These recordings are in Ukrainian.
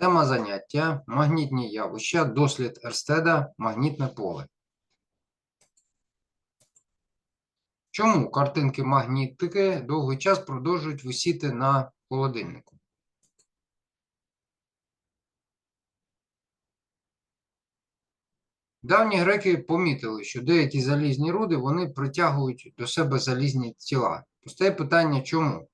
Тема заняття магнітні явища, дослід Ерстеда, магнітне поле. Чому картинки магнітики довгий час продовжують висіти на холодильнику? Давні греки помітили, що деякі залізні руди вони притягують до себе залізні тіла. Постає питання, чому?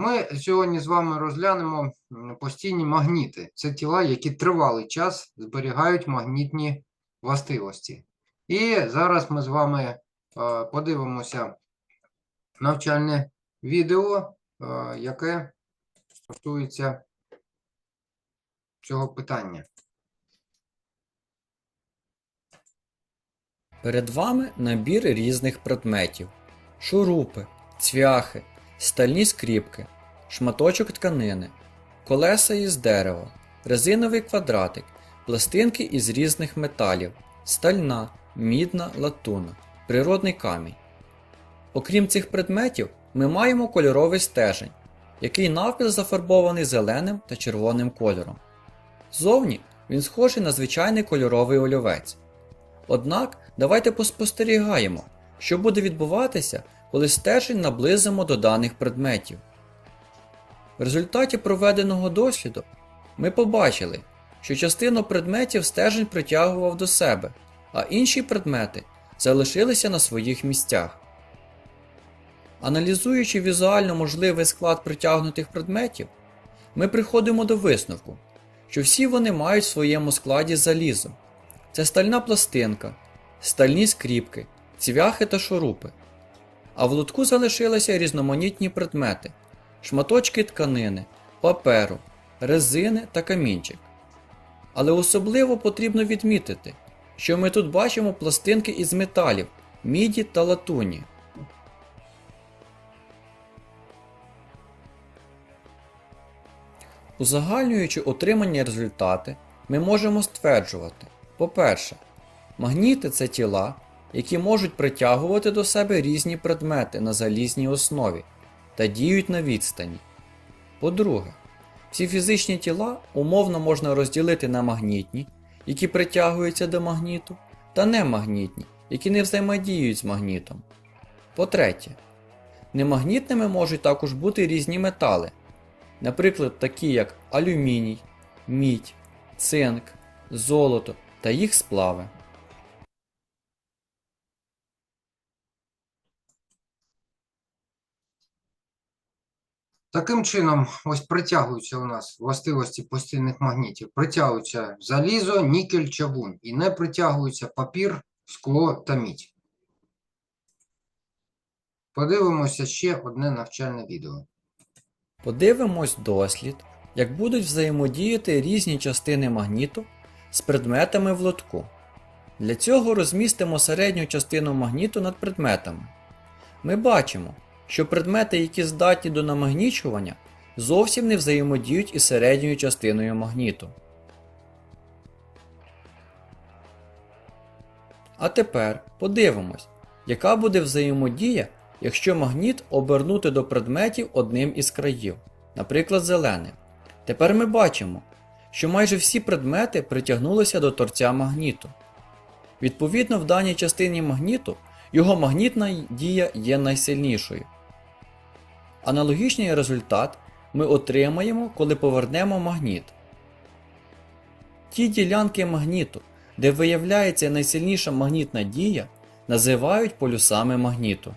Ми сьогодні з вами розглянемо постійні магніти. Це тіла, які тривалий час зберігають магнітні властивості. І зараз ми з вами е, подивимося навчальне відео, е, яке стосується цього питання. Перед вами набір різних предметів: шурупи, цвяхи, стальні скріпки, шматочок тканини, колеса із дерева, резиновий квадратик, пластинки із різних металів, стальна, мідна, латунна, природний камінь. Окрім цих предметів, ми маємо кольоровий стержень, який навпіл зафарбований зеленим та червоним кольором. Зовні він схожий на звичайний кольоровий олівець. Однак давайте поспостерігаємо, що буде відбуватися, коли стержень наблизимо до даних предметів. В результаті проведеного досліду ми побачили, що частину предметів стержень притягував до себе, а інші предмети залишилися на своїх місцях. Аналізуючи візуально можливий склад притягнутих предметів, ми приходимо до висновку, що всі вони мають в своєму складі залізо. Це стальна пластинка, стальні скріпки, цвяхи та шурупи. А в лотку залишилися різноманітні предмети, шматочки тканини, паперу, резини та камінчик. Але особливо потрібно відмітити, що ми тут бачимо пластинки із металів, міді та латуні. Узагальнюючи отримані результати, ми можемо стверджувати: по-перше, магніти це тіла, які можуть притягувати до себе різні предмети на залізній основі та діють на відстані. По-друге, ці фізичні тіла умовно можна розділити на магнітні, які притягуються до магніту, та немагнітні, які не взаємодіють з магнітом. По-третє, немагнітними можуть також бути різні метали, наприклад, такі як алюміній, мідь, цинк, золото та їх сплави. Таким чином, ось притягуються у нас властивості постійних магнітів. Притягуються залізо, нікель, чавун. І не притягуються папір, скло та мідь. Подивимося ще одне навчальне відео. Подивимось дослід, як будуть взаємодіяти різні частини магніту з предметами в лотку. Для цього розмістимо середню частину магніту над предметами. Ми бачимо, що предмети, які здатні до намагнічування, зовсім не взаємодіють із середньою частиною магніту. А тепер подивимось, яка буде взаємодія, якщо магніт обернути до предметів одним із країв, наприклад, зеленим. Тепер ми бачимо, що майже всі предмети притягнулися до торця магніту. Відповідно, в даній частині магніту його магнітна дія є найсильнішою. Аналогічний результат ми отримаємо, коли повернемо магніт. Ті ділянки магніту, де виявляється найсильніша магнітна дія, називають полюсами магніту.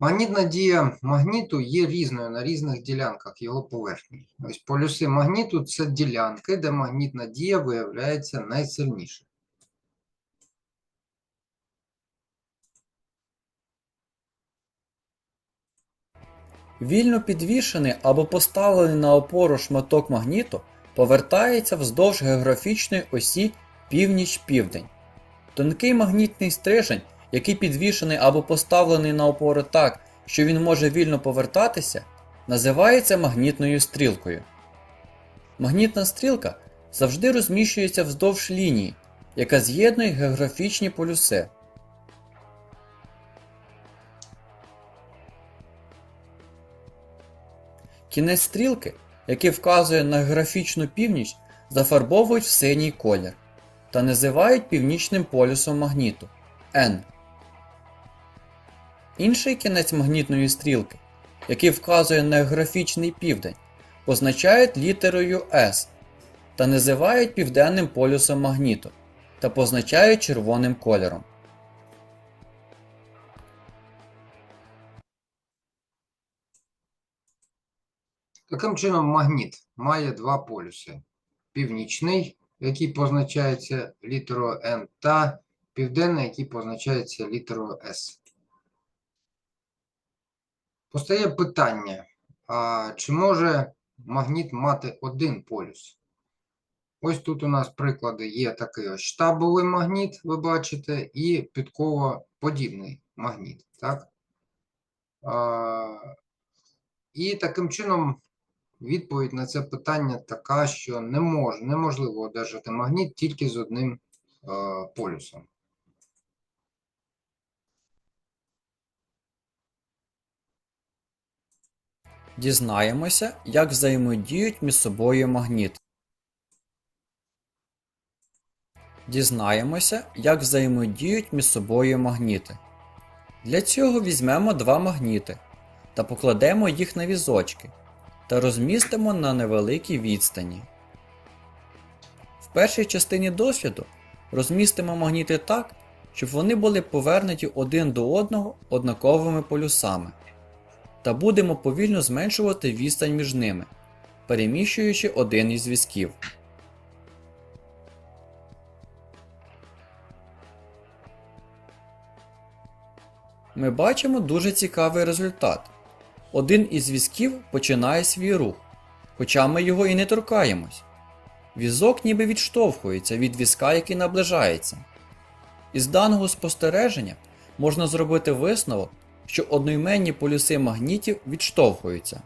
Магнітна дія магніту є різною на різних ділянках його поверхні. Ось полюси магніту це ділянки, де магнітна дія виявляється найсильніше. Вільно підвішений або поставлений на опору шматок магніту повертається вздовж географічної осі північ-південь. Тонкий магнітний стрижень, який підвішений або поставлений на опору так, що він може вільно повертатися, називається магнітною стрілкою. Магнітна стрілка завжди розміщується вздовж лінії, яка з'єднує географічні полюси. Кінець стрілки, який вказує на географічну північ, зафарбовують в синій колір та називають північним полюсом магніту N. Інший кінець магнітної стрілки, який вказує на географічний південь, позначають літерою S та називають південним полюсом магніту та позначають червоним кольором. Таким чином, магніт має два полюси: північний, який позначається літерою N, та південний, який позначається літерою S. Постає питання: а чи може магніт мати один полюс? Ось тут у нас приклади є такий ось штабовий магніт, ви бачите, і підково-подібний магніт. Так? А, і таким чином відповідь на це питання така, що не мож, неможливо одержати магніт тільки з одним е, полюсом. Дізнаємося, як взаємодіють між собою магніти. Дізнаємося, як взаємодіють між собою магніти. Для цього візьмемо два магніти та покладемо їх на візочки та розмістимо на невеликій відстані. В першій частині досліду розмістимо магніти так, щоб вони були повернуті один до одного однаковими полюсами та будемо повільно зменшувати відстань між ними, переміщуючи один із зв'язків. Ми бачимо дуже цікавий результат. Один із зв'язків починає свій рух, хоча ми його і не торкаємось. Візок ніби відштовхується від візка, який наближається. Із даного спостереження можна зробити висновок, що одноіменні полюси магнітів відштовхуються.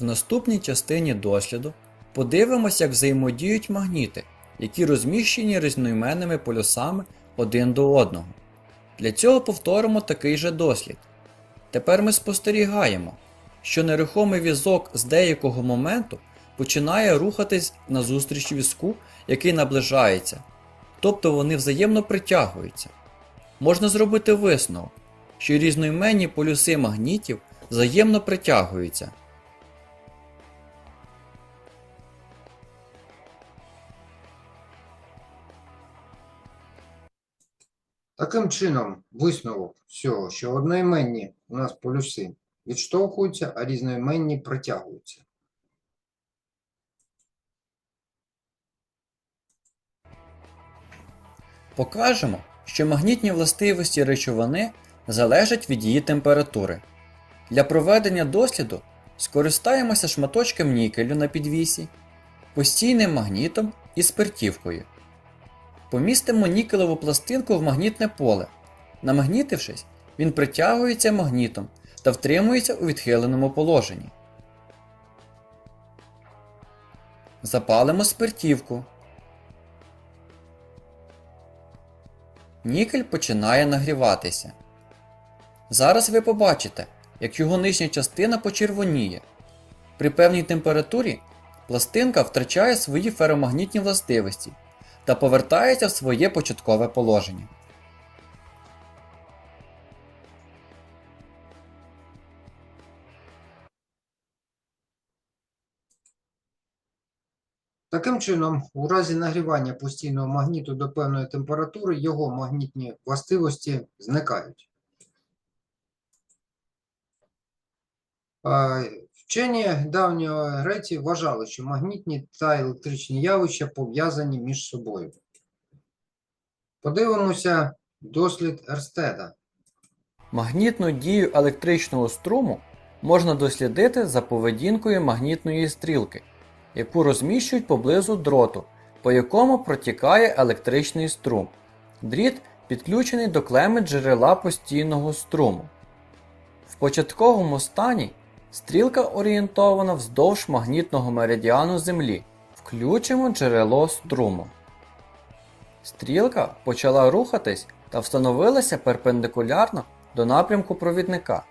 В наступній частині досліду подивимося, як взаємодіють магніти, які розміщені різноіменними полюсами один до одного. Для цього повторимо такий же дослід. Тепер ми спостерігаємо, що нерухомий візок з деякого моменту починає рухатись назустріч візку, який наближається, тобто вони взаємно притягуються. Можна зробити висновок, що різноіменні полюси магнітів взаємно притягуються. Таким чином, висновок всього, що одноіменні у нас полюси відштовхуються, а різноіменні притягуються. Покажемо, що магнітні властивості речовини залежать від її температури. Для проведення досліду скористаємося шматочком нікелю на підвісі, постійним магнітом і спиртівкою. Помістимо нікелеву пластинку в магнітне поле. Намагнітившись, він притягується магнітом та втримується у відхиленому положенні. Запалимо спиртівку. Нікель починає нагріватися. Зараз ви побачите, як його нижня частина почервоніє. При певній температурі пластинка втрачає свої феромагнітні властивості та повертається в своє початкове положення. Таким чином, у разі нагрівання постійного магніту до певної температури його магнітні властивості зникають. Вчені давньої Греції вважали, що магнітні та електричні явища пов'язані між собою. Подивимося дослід Ерстеда. Магнітну дію електричного струму можна дослідити за поведінкою магнітної стрілки, яку розміщують поблизу дроту, по якому протікає електричний струм. Дріт підключений до клеми джерела постійного струму. В початковому стані стрілка орієнтована вздовж магнітного меридіану Землі. Включимо джерело струму. Стрілка почала рухатись та встановилася перпендикулярно до напрямку провідника.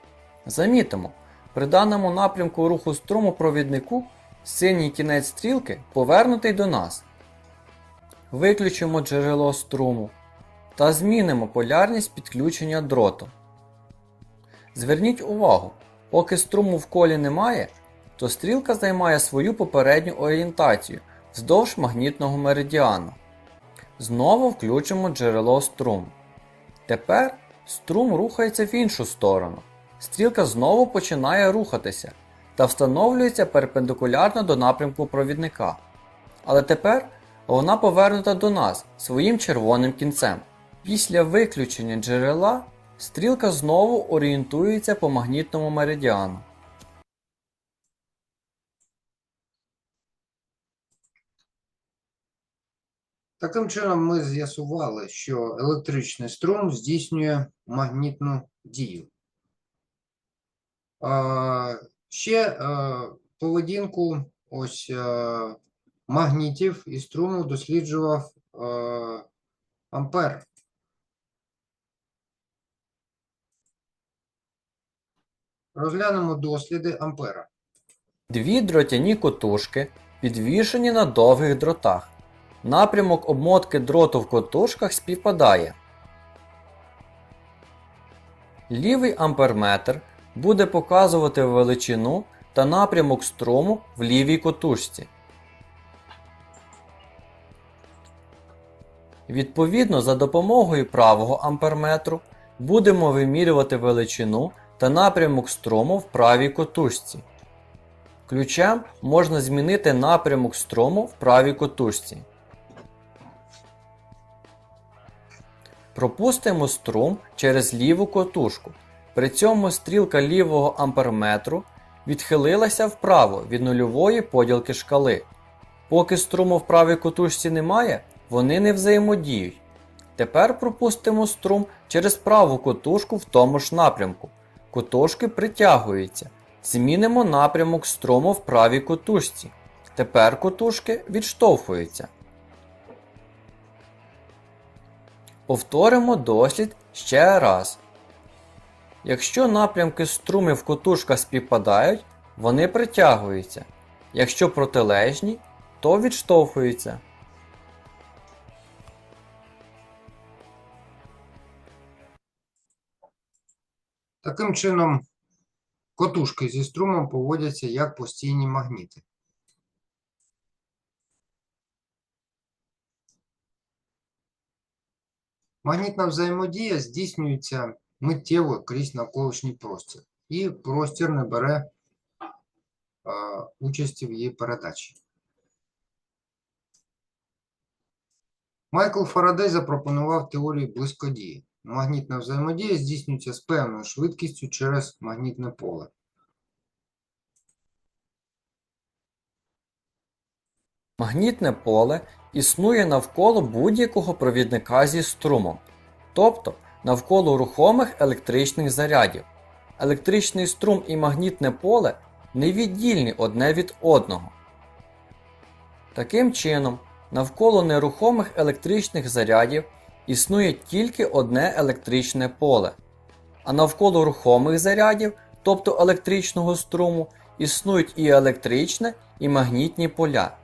Замітимо, При даному напрямку руху струму провіднику синій кінець стрілки повернутий до нас. Виключимо джерело струму та змінимо полярність підключення дроту. Зверніть увагу, поки струму в колі немає, то стрілка займає свою попередню орієнтацію вздовж магнітного меридіану. Знову включимо джерело струму. Тепер струм рухається в іншу сторону. Стрілка знову починає рухатися та встановлюється перпендикулярно до напрямку провідника. Але тепер вона повернута до нас своїм червоним кінцем. Після виключення джерела стрілка знову орієнтується по магнітному меридіану. Таким чином, ми з'ясували, що електричний струм здійснює магнітну дію. Ще е, поведінку ось е, магнітів і струму досліджував е, Ампер. Розглянемо досліди Ампера. Дві дротяні котушки підвішені на довгих дротах. Напрямок обмотки дроту в котушках співпадає. Лівий амперметр буде показувати величину та напрямок струму в лівій котушці. Відповідно, за допомогою правого амперметру будемо вимірювати величину та напрямок струму в правій котушці. Ключем можна змінити напрямок струму в правій котушці. Пропустимо струм через ліву котушку. При цьому стрілка лівого амперметру відхилилася вправо від нульової поділки шкали. Поки струму в правій котушці немає, вони не взаємодіють. Тепер пропустимо струм через праву котушку в тому ж напрямку. Котушки притягуються. Змінимо напрямок струму в правій котушці. Тепер котушки відштовхуються. Повторимо дослід ще раз. Якщо напрямки струмів в котушках співпадають, вони притягуються. Якщо протилежні, то відштовхуються. Таким чином, котушки зі струмом поводяться як постійні магніти. Магнітна взаємодія здійснюється миттєво крізь навколишній простір, і простір не бере е, участі в її передачі. Майкл Фарадей запропонував теорію близькодії. Магнітна взаємодія здійснюється з певною швидкістю через магнітне поле. Магнітне поле існує навколо будь-якого провідника зі струмом, тобто навколо рухомих електричних зарядів. Електричний струм і магнітне поле невіддільні одне від одного. Таким чином, навколо нерухомих електричних зарядів існує тільки одне електричне поле, а навколо рухомих зарядів, тобто електричного струму, існують і електричне, і магнітні поля.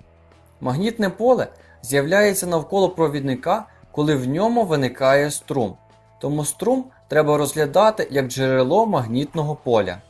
Магнітне поле з'являється навколо провідника, коли в ньому виникає струм. Тому струм треба розглядати як джерело магнітного поля.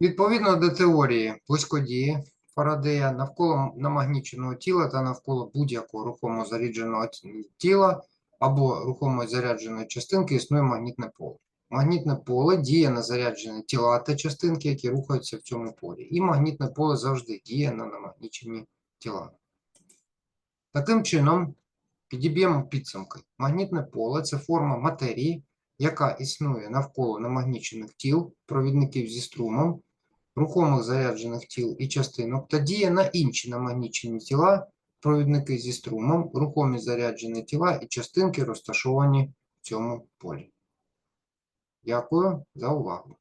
Відповідно до теорії близькодії Фарадея, навколо намагніченого тіла та навколо будь-якого рухомо зарядженого тіла або рухомо зарядженої частинки існує магнітне поле. Магнітне поле діє на заряджені тіла та частинки, які рухаються в цьому полі. І магнітне поле завжди діє на намагнічені тіла. Таким чином, підіб'ємо підсумки. Магнітне поле це форма матерії, яка існує навколо намагнічених тіл, провідників зі струмом, рухомих заряджених тіл і частинок та діє на інші намагнічені тіла, провідники зі струмом, рухомі заряджені тіла і частинки розташовані в цьому полі. Дякую за увагу.